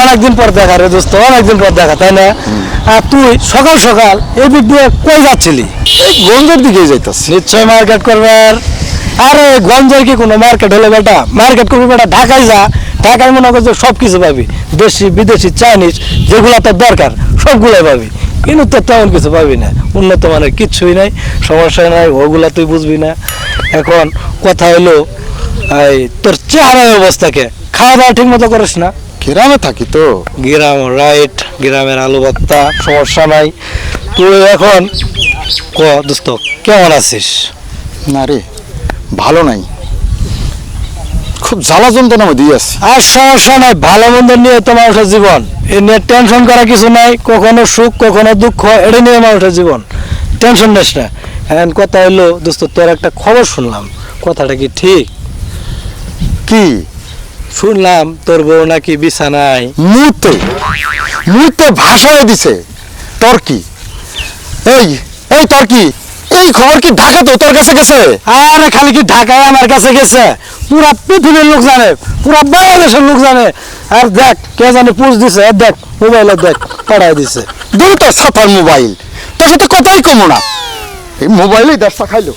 অনেকদিন পর দেখা রে দোস্ত অনেকদিন পর দেখা তাই না? আর তুই সকাল সকাল এই দিক দিয়ে কই যাচ্ছিলি? এই গঞ্জের দিকে যাইতাছি। নিশ্চয় মার্কেট করবার আরে গঞ্জের কি কোনো মার্কেট হলো বেটা? মার্কেট করবি বেটা ঢাকায় যা। ঢাকায় মনে করছে সব কিছু পাবি। দেশি বিদেশি চাইনিজ যেগুলো তোর দরকার সবগুলো পাবি। কিন্তু তো তেমন কিছু পাবি না। উন্নত মানের কিচ্ছুই নাই সমস্যা নাই ওগুলা তুই বুঝবি না। এখন কথা হলো এই তোর চেহারার অবস্থাকে খাওয়া দাওয়া ঠিক মতো করিস না। গ্রামে থাকি তো। গ্রাম রাইট গ্রামের আলু ভর্তা সমস্যা নাই। তুই এখন ক দোস্ত কেমন আছিস? না রে ভালো নাই। খুব জ্বালা যন্ত্রণা মধ্যে আছি। আর সমস্যা নাই ভালো মন্দ নিয়ে তো মানুষের জীবন। এ নিয়ে টেনশন করা কিছু নাই কখনো সুখ কখনো দুঃখ এটা নিয়ে মানুষের জীবন। টেনশন নিস না। এখন কথা হলো দোস্ত তোর একটা খবর শুনলাম। কথাটা কি ঠিক? কি? শুনলাম তোর বউ নাকি বিছানায়। মুহূর্তে মুহূর্তে ভাষায় দিছে। তর্কি এই এই তর্কি এই খবর কি ঢাকা তো তোর কাছে গেছে? আরে খালি কি ঢাকায় আমার কাছে গেছে? পুরা পৃথিবীর লোক জানে পুরা বাংলাদেশের লোক জানে। আর দেখ কে জানে পুষ দিছে আর দেখ মোবাইলে দেখ পাঠাই দিছে। তো সাফার মোবাইল তোর সাথে কথাই কমো না। এই মোবাইলেই দেড়শা খাইলো।